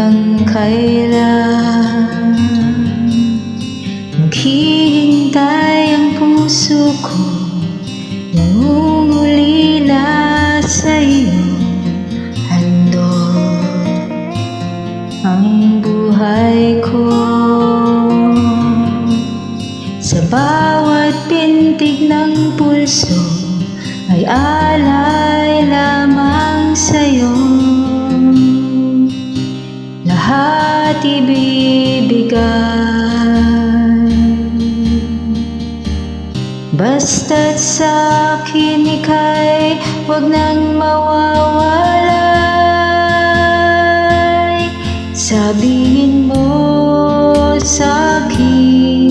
hanggang kailan Maghihintay ang puso ko Nangungulila sa iyong handog Ang buhay ko Sa bawat pintig ng pulso Ay alay ibibigay Basta't sa akin ika'y Huwag nang mawawalay. Sabihin mo sa akin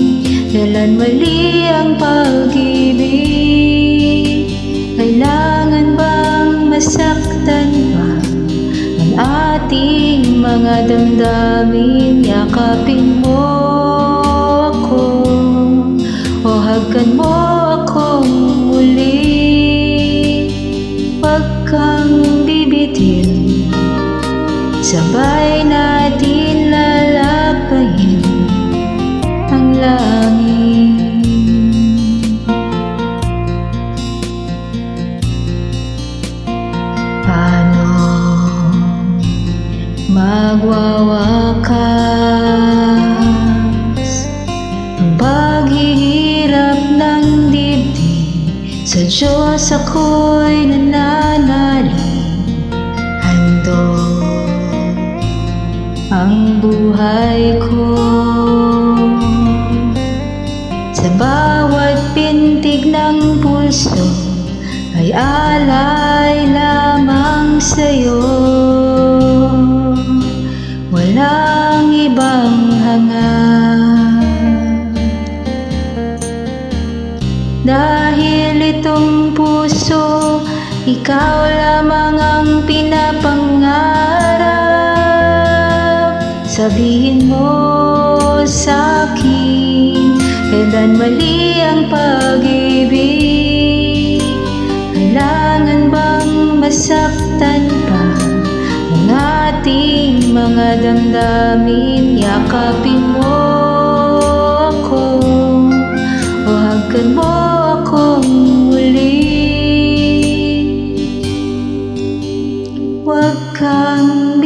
Kailan mali ang pag-ibig? Kailangan bang masaktan pa Ang ating mga damdamin? Yakapin mo ako O hagkan mo akong muli. Huwag kang bibitin Sabay natin lalabahin ang langit. Paano magwawakas paghihirap ng dibdib. Sa Diyos ako'y nananalig Handog ang buhay ko. Sa bawat pintig ng pulso Ay alay lamang sa'yo. Walang ibang hangad Dahil itong puso Ikaw lamang ang pinapangarap. Sabihin mo sa akin Kailan mali ang pag-ibig? Kailangan bang masaktan pa Ang ating mga damdamin? Yakapin mo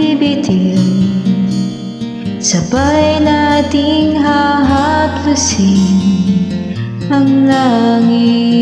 bibitin Sabay nating hahaplusin ang langit